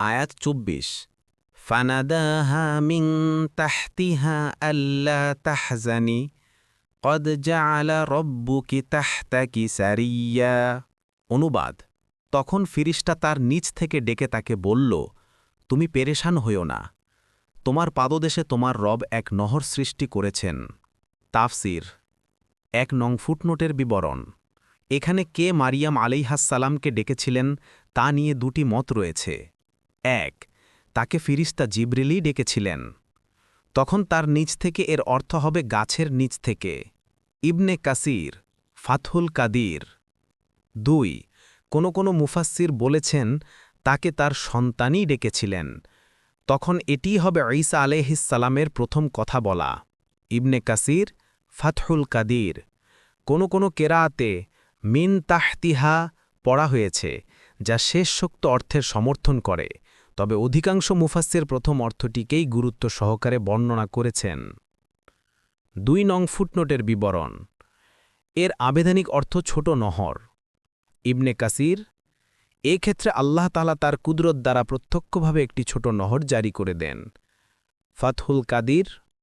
আয়াত চব্বিশ। ফানাদাহা মিং তাহতিহা আল্লা তাহজানি, কদ জাআলা রব্বুকি তাহতাকি সারিয়া। অনুবাদ, তখন ফিরিস্টা তার নিচ থেকে ডেকে তাকে বলল, তুমি পেরেশান হইও না। তোমার পাদদেশে তোমার রব এক নহর সৃষ্টি করেছেন। তাফসির, এক নং ফুটনোটের বিবরণ। এখানে কে মারিয়াম আলাইহাসসালামকে ডেকেছিলেন তা নিয়ে দুটি মত রয়েছে। এক, তাকে ফিরিস্তা জিব্রিলি ডেকেছিলেন। তখন তার নিচ থেকে এর অর্থ হবে গাছের নিচ থেকে। ইবনে কাসির ফাথুল কাদির। দুই, কোনো কোনো মুফাসসির বলেছেন, তাকে তার সন্তানই ডেকেছিলেন। তখন এটিই হবে ঈসা আলেহিসালামের প্রথম কথা বলা। ইবনে কাসির, ফাতহুল কাদির। কোনো কোনো কেরাতে, মিন তাহতিহা পড়া হয়েছে। যা শেষ শক্ত অর্থের সমর্থন করে, তবে অধিকাংশ মুফাসসির প্রথম অর্থটিকেই গুরুত্ব সহকারে বর্ণনা করেছেন। দুই নং ফুটনোটের বিবরণ, এর আবেদানিক অর্থ ছোট নহর। ইবনে কাসির, এ ক্ষেত্রে আল্লাহ তালা তার কুদরত দ্বারা প্রত্যক্ষভাবে একটি ছোট নহর জারি করে দেন। ফাতহুল কাদির